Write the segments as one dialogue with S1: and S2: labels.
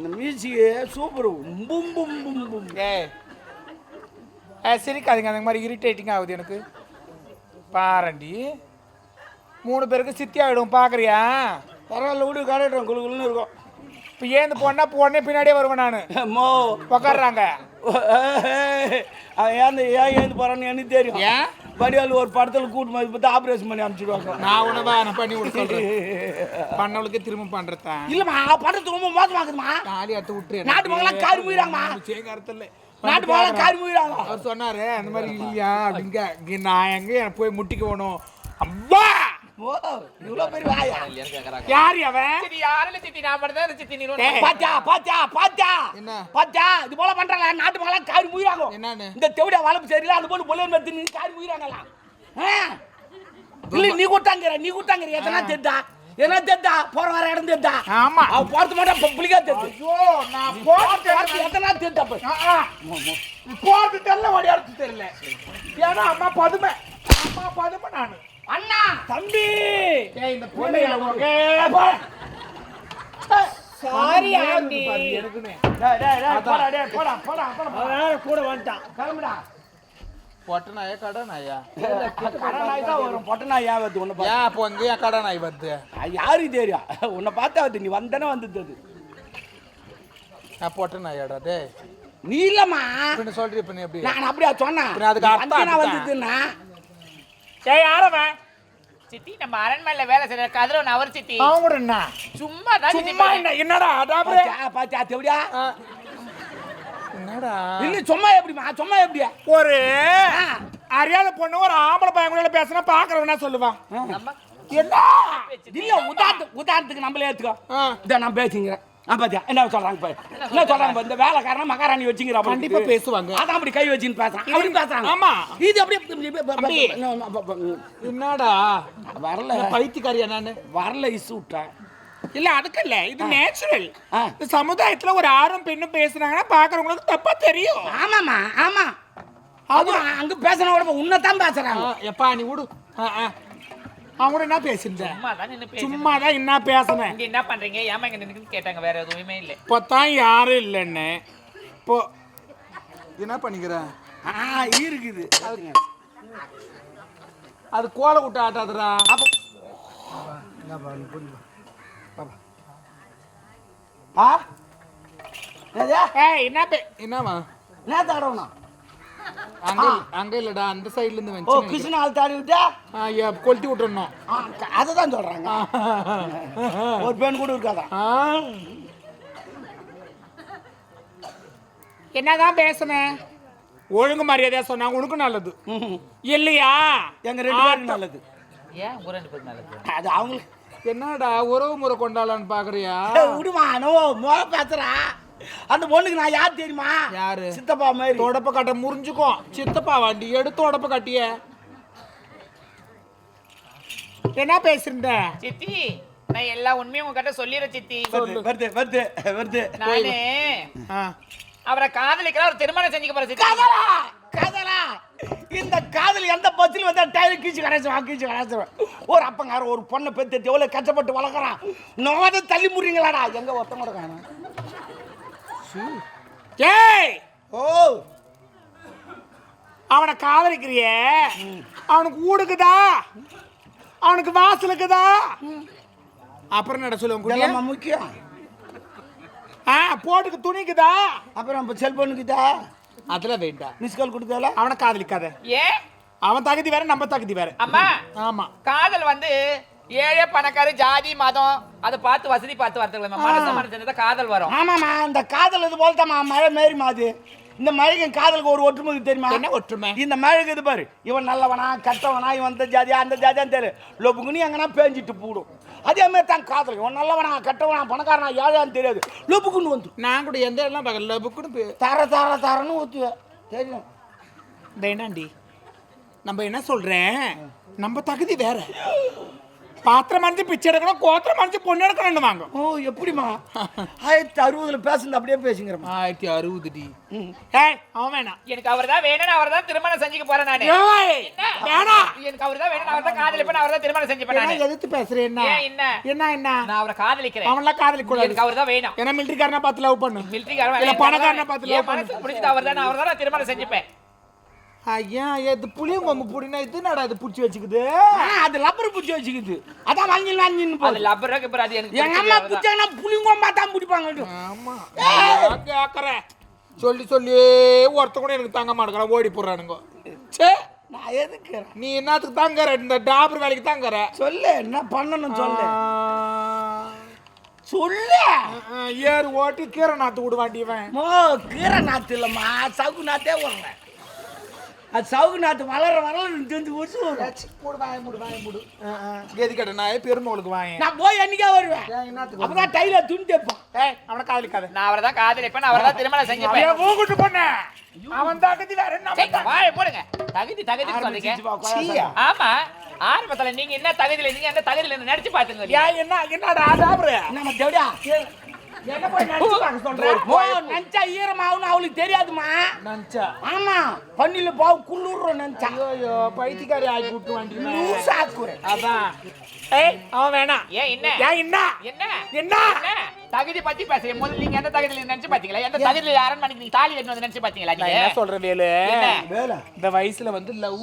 S1: அந்த மியூசிக்கு சூப்பர் பும் பும் பும் பும்
S2: ஏ சிரிக்காதீங்க அந்த மாதிரி இரிட்டேட்டிங் ஆகுது எனக்கு. பாரண்டி மூணு பேருக்கு சித்தி ஆகிடும் பார்க்குறியா
S1: பரவாயில்ல விடு காடட்டும் குழு குழுன்னு இருக்கும்.
S2: இப்போ ஏந்து போனா போனே பின்னாடியே வருவேன் நான்.
S1: மோ.
S2: உக்காடுறாங்க
S1: அவன் ஏன் ஏன் ஏந்து போறான்னு எனக்கு தெரியும்.
S2: ஏன்?
S1: வடிவால் ஒரு படத்தில் கூட்டு மாதிரி பார்த்து ஆப்ரேஷன் பண்ணி அனுப்பிச்சிடுவாங்க.
S2: நான் உணவா நான் பண்ணி விட பண்ணவளுக்கு திரும்ப பண்ணுறதான்
S1: இல்லம்மா படத்து ரொம்ப மோசமாக்குதுமா
S2: தாலி எடுத்து விட்டுரு
S1: நாட்டு மக்களாம் காரி முயிறாங்கம்மா
S2: கருத்தில்
S1: நாட்டு மக்களாம் காரி முயிறாங்க
S2: அவர் சொன்னாரு அந்த மாதிரி இல்லையா அப்படிங்க. நான் எங்க போய் முட்டிக்கு போகணும். அவ்வா!
S1: ஓ இவ்வளோ பெரிய வாயா?
S2: யார் அவன்? டேய்,
S1: பாத்தியா பாத்தியா பாத்தியா?
S2: என்ன?
S1: பாத்தியா? இது போல பண்றாங்க நாட்டு மக்களாம் காரி முயிறாங்க.
S2: என்னன்னு?
S1: இந்த தெவிட வளர்ப்பு சரியில்லை அந்த போல பொலியன் மெத்து நீ காரி முயிறாங்கலாம் இல்ல நீ கூட்டாங்கிற நீ கூட்டாங்கிற எதனா தெரிதா? எதனா தெரிதா? போற வர இடம் தெரிதா?
S2: ஆமா.
S1: அவ போறது மட்டும் புளிக்கா தெரிது.
S2: ஐயோ நான் போட்டு
S1: பார்த்து எதனா தெரிதா.
S2: போறது தெரியல ஓடியாடுறது தெரியல. ஏன்னா அம்மா பதுமை. அம்மா பதுமை நானு.
S1: அண்ணா! தம்பி!
S2: இந்த பொண்ணு
S1: சாரி
S2: ஆண்டி. எனக்குன்னு
S1: டேய் டேய் டேய் போடா டேய் போடா போடா போடா. அவன் கூட வந்துட்டான். கிளம்புடா.
S2: பொட்ட நாயா கடை நாயா
S1: கடை நாய் தான் வரும். பொட்டை நாய் ஏன் வருது உன்னை
S2: ஏன் அப்போ இங்க ஏன் கடை நாய் வருது
S1: யாருக்கு தெரியும்? உன்னை பார்த்தா வருது நீ வந்தனே வந்தது அது.
S2: நான் பொட்ட நாயாடா டே
S1: நீ இல்லம்மா.
S2: இப்ப சொல்றீ இப்ப நீ எப்படி?
S1: நான் அப்படியா சொன்னேன்?
S2: அப்புறம் அதுக்கு அர்த்தம்.
S1: வந்ததுன்னா?
S2: ஏய் யாரவன்
S3: சித்தி நம்ம அரண்மனையில வேலை செய்யற கதிரவன் அவர் சித்தி.
S2: அவன் கூட என்ன?
S3: சும்மா தான்
S2: சும்மா என்ன? என்னடா அடாபரே
S1: பாத்தியா பாத்தியா தெவிடியா?
S2: என்னடா?
S1: இல்ல சும்மா எப்படிமா சும்மா எப்படியா
S2: ஒரு
S1: ஆ.
S2: அறியாத பொண்ணு ஒரு ஆம்பளை பையன் கூட பேசினா பாக்குறவனா சொல்லுவான்?
S3: நம்ம
S2: என்ன?
S1: இல்ல உதாரணத்து உதாரணத்துக்கு நம்மளே எடுத்துக்கோ.
S2: ஆ.
S1: இதை நான் பேசிக்கிறேன். ஆ பாத்தியா? என்ன சொல்றாங்க பாரு. என்ன சொல்றாங்க இந்த வேலைக்காரன் மகாராணி வச்சுங்கிற
S2: கண்டிப்பா பேசுவாங்க.
S1: அதான் அப்படி கை வச்சுன்னு பேசுறான். அப்படி பேசுறாங்க.
S2: ஆமா.
S1: இது அப்படியே
S2: என்னடா?
S1: வரல.
S2: பைத்தியக்காரியா நானு?
S1: வரல இசு விட்டேன்
S2: இல்ல அதுக்கு இல்ல. இது நேச்சுரல். இந்த சமுதாயத்துல ஒரு ஆணும் பெண்ணும் பேசுனாங்கன்னா பாக்குறவங்களுக்கு தப்பா தெரியும்.
S1: ஆமாமா ஆமா. அது அங்க பேசுன கூட உன்னதான் பேசுறாங்க.
S2: எப்பா நீ விடு. கூட என்ன பேசிருந்த
S3: சும்மா தான் நின்னு பேசு
S2: சும்மா தான் என்ன பேசினேன்
S3: இங்க என்ன பண்றீங்க? ஏமா இங்க நின்னு கேட்டாங்க வேற எதுவுமே இல்ல.
S2: இப்போத்தான் யாரும் இல்லைன்னு. இப்போ என்ன பண்ணிக்கிற?
S1: ஆ இருக்குது.
S2: அது கோலை விட்டு ஆட்டாதுடா.
S1: அப்ப ஆ என்னது?
S2: ஏய் என்ன பே என்னவா
S1: என்ன தாடணும்?
S2: அங்க அங்க இல்லடா அந்த சைடுல இருந்து
S1: ஓ
S2: வந்து
S1: கிருஷ்ண ஆள் தாடி விட்டா?
S2: கொளுத்தி விட்டுறணும்.
S1: அதை தான் சொல்றாங்க. ஒரு பெண் கூட இருக்காதான்
S2: ஆ. என்னதான் பேசுனேன் ஒழுங்கு மரியாதையா சொன்னா உனக்கு நல்லது. இல்லையா?
S1: எங்க ரெண்டு பேரும் நல்லது.
S3: ஏன் உங்க ரெண்டு பேரும் நல்லது?
S1: அது அவங்களுக்கு
S2: என்னடா உறவு முறை கொண்டாடலான்னு பாக்குறியா?
S1: விடுமா நோ மோக பேசுறா. அந்த பொண்ணுக்கு நான் யார் தெரியுமா?
S2: யாரு?
S1: சித்தப்பா மாதிரி.
S2: தொடப்ப கட்ட முறிஞ்சுக்கும் சித்தப்பா வண்டி எடுத்து உடப்ப கட்டிய. என்ன பேசுறீங்க
S3: சித்தி நான் எல்லா உண்மையும் உங்ககிட்ட சொல்லிடுறேன் சித்தி.
S1: வருது வருது வருது
S3: நானு. அவரை காதலிக்கிற ஒரு திருமணம் செஞ்சுக்க போறேன் சித்தி.
S1: காதலா? காதலா? இந்த காதல் எந்த பஸ்ஸில் வந்தா டயர் கீச்சு கரைச்சுவான் கீச்சு கரைச்சுவான் ஒரு அப்பங்கார ஒரு பொண்ணை பெத்து எவ்வளோ கஷ்டப்பட்டு வளர்க்குறான். நோத தள்ளி முறீங்களாடா எங்க ஒருத்தன் கூட காணும்.
S2: ஏய்!
S1: ஓ!
S2: அவனை காதலிக்கிறியே? அவனுக்கு ஊடுக்குதா? அவனுக்கு வாசல் இருக்குதா அப்புறம் நட சொல்லுவாங்க
S1: முக்கியம்?
S2: ஆ போட்டுக்கு துணிக்குதா?
S1: அப்புறம் செல்போனுக்குதா
S2: அதுல வேண்டாம்
S1: மிஸ் கால் கொடுத்தால
S2: அவனை காதலிக்காத.
S3: ஏன்?
S2: அவன் தகுதி வேற நம்ம தகுதி வேற.
S3: அம்மா
S2: ஆமா.
S3: காதல் வந்து ஏழை பணக்கார ஜாதி மதம். அதை பார்த்து வசதி பார்த்து வரதுல மனசு மனசு காதல் வரும்.
S1: ஆமாம்மா இந்த காதல் இது போல்தாம்மா மழை மாரிமா அது? இந்த மழைக்கு காதலுக்கு ஒரு ஒற்றுமை தெரியுமா?
S2: என்ன ஒற்றுமை?
S1: இந்த மழைக்கு இது பாரு இவன் நல்லவனா கட்டவனா இவன் அந்த ஜாதியா அந்த ஜாதியான்னு தெரியும் லொப்புக்குன்னு எங்கன்னா பேஞ்சிட்டு போடும். அதே மாதிரி தான் காதல். இவன் நல்லவனா கெட்டவனா பணக்காரனா ஏழையான்னு தெரியாது. லொப்புக்குன்னு வந்து.
S2: நான் கூட எந்த இடம்லாம் பார்க்கல. புக்குன்னு போய்
S1: தர தர தரன்னு ஊற்றுவேன் தெரியும்.
S2: வேணாண்டி நம்ம என்ன சொல்றேன்? நம்ம தகுதி வேற. பாத்திரம் மறைஞ்சு பிச்சை எடுக்கணும் கோத்திரம் மறைஞ்சு பொண்ணு எடுக்கணும் வாங்க.
S1: ஓ எப்படிம்மா? ஆயிரத்தி அறுபதுல பேசுனது அப்படியே பேசுங்கிறம்மா
S2: ஆயிரத்தி அறுபது டி ஏய் அவன் வேணாம்.
S3: எனக்கு அவர் தான் வேணும் அவர் தான் திருமணம் செஞ்சுக்க போறேன் நானு.
S2: ஏய், வேணாம்.
S3: எனக்கு அவர் தான் வேணும் அவர் தான் காதலிப்பேன் அவர் தான் திருமணம் செஞ்சுப்பேன் நானு.
S2: எதிர்த்து பேசுறேன் என்ன?
S3: என்ன?
S2: என்ன என்ன?
S3: நான் அவரை காதலிக்கிறேன்.
S2: அவன்லாம் காதலிக்க கூடாது
S3: எனக்கு அவர் தான் வேணும்.
S2: ஏன்னா மிலிட்டரிக்காரனா பார்த்து லவ் பண்ணு.
S3: மிலிட்டரிக்காரன்
S2: இல்ல, பணக்காரனை பார்த்து
S3: என் மனசுக்கு பிடிச்சது அவர் தான் அவர் தான் திருமணம் செஞ்சுப்பேன்.
S2: ஐயா இது புளியும் கொம்பு புடினா இது நடா இது புடிச்சு வச்சுக்குது?
S1: அது லப்பர் பிடிச்சி வச்சுக்குது. அதான் வாங்கி வாங்கின்னு
S3: அது
S1: போகுது
S3: லப்பருக்கு அப்புறம் அது எனக்கு
S1: எங்க அம்மா. பிடிச்சாங்கன்னா புளிங்கொம்பா தான் பிடிப்பாங்க
S2: ஆமா. கேக்குறேன் சொல்லி சொல்லி ஒருத்த கூட எனக்கு தாங்க மாட்டேங்கிறான் ஓடி போடுறானுங்க. சே
S1: நான் எதுக்கு?
S2: நீ என்னத்துக்கு தாங்கற? இந்த டாபர் வேலைக்கு தாங்கற?
S1: சொல்லு என்ன பண்ணணும் சொல்லு. சொல்லு.
S2: ஏறு ஓட்டி கீரை நாத்து விடுவாண்டி இவன்.
S1: மோ கீரை நாத்து இல்லம்மா சவுக்கு நாத்தே வரல அது சவுக்கு நாத்து வளர வளர ஊசி வரும்
S2: மூடு வாய மூடு வாய மூடு. கேதி கட்ட நான் பெருமளுக்கு வாங்க
S1: நான் போய் என்னைக்கே வருவேன்?
S2: என்னத்துக்கு
S1: அப்பதான் டைல துணி தைப்பான்.
S2: ஏய் அவனை காதலிக்காத.
S3: நான் அவரை தான் காதலிப்பேன் அவர் தான் திருமணம் செஞ்சுப்பேன்
S2: மூக்குட்டு பொண்ணு. அவன் தகுதி வேற என்ன
S3: சரி, வாயை போடுங்க. தகுதி தகுதி சொல்றீங்க. ஆமா. ஆரம்பத்துல நீங்க என்ன தகுதியில இருந்தீங்க அந்த தகுதியில நடிச்சு பாத்துங்க
S2: என்ன என்னடா டாபர்
S1: நம்ம தேவடியா
S2: என்ன போய் நினைச்சு பார்க்க சொல்றேன்
S1: ஓ நினைச்சா ஈரமாகும்னு அவளுக்கு தெரியாதுமா
S2: நினைச்சா
S1: ஆமா பண்ணில பாவு குளிர்றோம் நினைச்சா
S2: ஐயோ பைத்தியக்காரி ஆக்கி விட்டு அதான். ஏய் அவன் வேணாம்
S3: ஏன் என்ன?
S2: ஏன் என்ன?
S3: என்ன?
S2: என்ன?
S3: என்ன? தகுதி பத்தி பேசுறீங்க. முதல்ல நீங்க எந்த தகுதியில நினைச்சு பாத்தீங்களா? எந்த தகுதியில அரண்மனைக்கு நீங்க தாலி கட்டி வந்து நினைச்சு பாத்தீங்களா
S2: நான்
S3: நீங்க?
S2: என்ன
S3: என்ன?
S1: வேலை.
S2: இந்த வயசுல வந்து லவ்.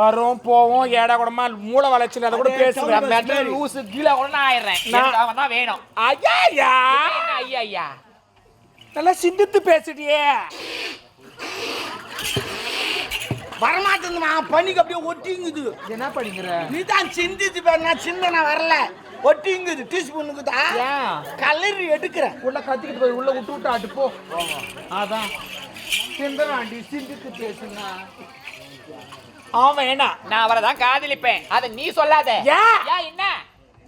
S2: வரும் போவோம் ஏடா கூடமா மூளை வளர்ச்சியில் அதை கூட பேசுவேன்.
S3: மெட்ரோ லூசு கீழே கூட நான் ஆயிடுறேன். எனக்கு அவன் தான் வேணும்.
S2: ஐயா
S3: ஐயா ஐயா?
S2: நல்லா சிந்தித்து பேசிட்டியே
S1: வரமாட்டேங்குதுமா பண்ணிக்கு அப்படியே ஒட்டிங்குது.
S2: என்ன படிக்கிற
S1: நீ தான் சிந்திச்சு பாரு நான் சிந்தனை வரல. ஒட்டிங்குது டீஸ்பூனுக்குதா
S2: ஏன்?
S1: கலரி எடுக்கிறேன்.
S2: உள்ள கத்திக்கிட்டு போய் உள்ள விட்டு விட்டு போ அதான். சிந்தனாண்டி சிந்தித்து பேசுங்க அவன் வேணாம்
S3: நான் அவரை தான் காதலிப்பேன். அத நீ சொல்லாத.
S2: ஏன்?
S3: ஏன் என்ன?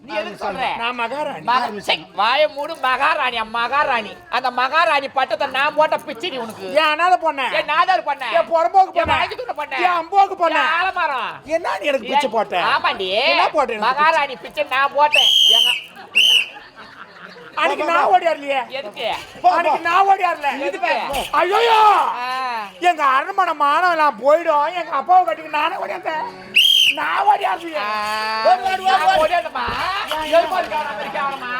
S3: நீ எதுக்கு சொல்ற?
S2: நான் மகாராணி.
S3: வாய மூடு மகாராணி மகாராணி. அந்த மகாராணி பட்டத்தை நான் போட்ட பிச்சிடி உனக்கு.
S2: ஏன் அனாதை பொண்ண?
S3: ஏன் நாதார் பண்ண?
S2: ஏன் புறம்போக்கு பொண்ண?
S3: பண்ண?
S2: ஏன் அம்போக்கு பொண்ண?
S3: ஆலமரம்?
S2: என்ன நீ எனக்கு பிச்சை போட்ட?
S3: ஆமாண்டி.
S2: என்ன
S3: மகாராணி பிச்சை நான் போட்டேன்.
S2: அன்னைக்கு நான் ஓடியார்லையே
S3: எதுக்கு?
S2: அன்னைக்கு நான் ஓடியார்ல
S3: எதுக்கு?
S2: ஐயோ எங்க அரண்மனை மானவெல்லாம் போயிடும். எங்க அப்பாவை கட்டிக்கு நானே ஓடியாந்தேன் நான் ஓடியார்லையே
S3: ஆ,
S1: ஓடு, ஓடு, ஓடு,
S3: நான்
S1: ஓடு.
S3: ஓடியாந்தேம்மா. எருமாடு கேவலம் மாதிரி கேவலமா?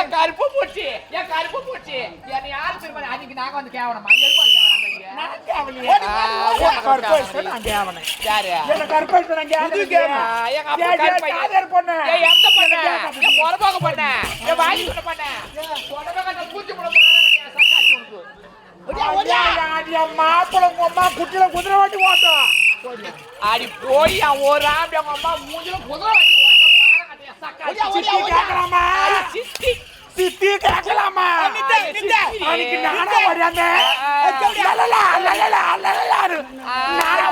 S3: என் கருப்பு பூச்சி, என் கருப்பு பூச்சி. என்னை யாரு திரும்ப- அன்னைக்கு நாங்க வந்து கேவலமா? எருமாடு
S2: குட்டில குதிரை வண்டி ஓட்டும்
S3: அடி போய் ஒரு ஆம்பளை அம்மா மூஞ்சில குதிரை.
S2: சித்தி கேட்கலாமா. அன்னைக்கு நானா ஓடியாந்தேன். நானா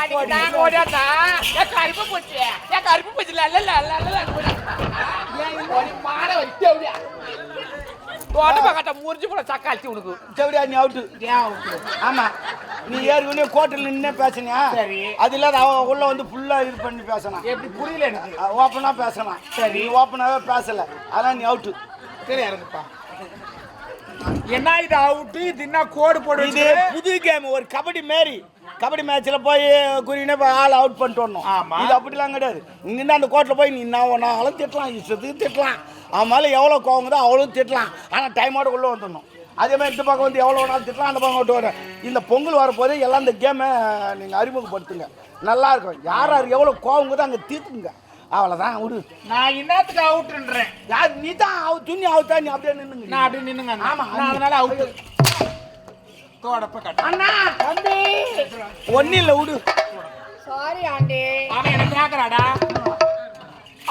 S3: அன்னைக்கு என் கருப்பு பூச்சி, என் கருப்பு பூச்சி. லல்ல ஓடியாந்தா. ஒரு மானை வச்சு அப்படியே. உடம்பை கட்ட முறிஞ்சு உனக்கு.
S1: தேவடியா நீ அவுட்டு ஆமா. நீ ஏற்கனவே கோட்டில் நின்னே பேசினியா?
S2: சரி.
S1: அது இல்லாத அவ உள்ள வந்து ஃபுல்லா இது பண்ணி பேசணும்
S2: எப்படி புரியல எனக்கு?
S1: ஓப்பனா பேசணும் சரி. ஓப்பனாவே பேசல. அதான் நீ அவுட்டு
S2: தெரியாதுப்பா என்ன இது அவுட்டு இது என்ன கோடு போடு
S1: இது புது கேம் ஒரு கபடி மாரி. கபடி மேட்ச்ல போய் குறினே போய் ஆள் அவுட் பண்ணிட்டு வரணும். இது அப்படிலாம் கிடையாது. இங்கிருந்து அந்த கோர்ட்டில் போய் நீ என்ன ஒன்றாலும் திட்டலாம் இஷ்டத்துக்கு திட்டலாம். அவன் மேலே எவ்வளோ கோவங்குதோ அவ்வளோ திட்டலாம். ஆனால் டைமோட உள்ளே வந்துடணும். அதே மாதிரி இந்த பக்கம் வந்து எவ்வளோ வேணாலும் திட்டலாம் அந்த பக்கம் விட்டு வர இந்த பொங்கல் வரப்போது எல்லாம் இந்த கேமை நீங்கள் அறிமுகப்படுத்துங்க. நல்லா இருக்கும். யார் யார் எவ்வளோ கோவங்குதோ அங்கே தீர்த்துக்குங்க. அவ்வளோதான் விடு.
S2: நான் என்னத்துக்கு அவுட்டுன்றேன்
S1: யார் நீ தான் அவ துணி அவுத்தா நீ அப்படியே நின்னுங்க.
S2: நான் அப்படியே நின்னுங்க
S1: ஆமா,
S2: நான் அதனால அவுட்டு தோடப்ப கட்ட.
S1: அண்ணா! தம்பி! ஒன்றும் இல்லை விடு.
S4: Sorry aunty.
S2: அவன் என்ன கேக்குறாடா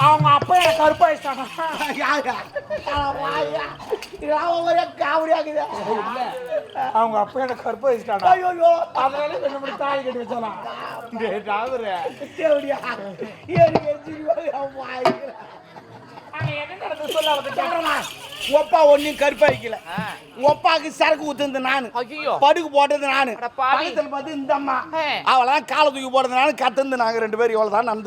S2: அவங்க அப்பா எனக்கு கருப்பு ஆயிடுச்சானா
S1: யாரா? அட வாயா. இதெல்லாம் ஒரே காமெடியாக்குது.
S2: அவங்க அப்பா எனக்கு கருப்பு ஆயிடுச்சானா
S1: ஐயோயோ.
S2: அதனால என்ன பண்ணி தாலி கட்டி வச்சாலாம் டேய் டாவரு
S1: தேவடியா. எனக்கு சிரிப்பா வாய்க்குது.
S3: நாங்க என்ன நடந்தது சொல்ல அவர்கிட்ட
S1: சொல்றேனா உங்க அப்பா ஒன்னையும் கருப்பா வைக்கல
S3: ஆ.
S1: உங்க அப்பாவுக்கு சரக்கு ஊத்துனது நானு
S3: ஐயோ
S1: படுக்கு போட்டது நானு. பக்கத்துல பார்த்து இந்த அம்மா. அவளாம் காலை தூக்கி போட்டது நானு கத்துந்து நாங்க ரெண்டு பேரும் இவ்வளவுதான் நடந்தது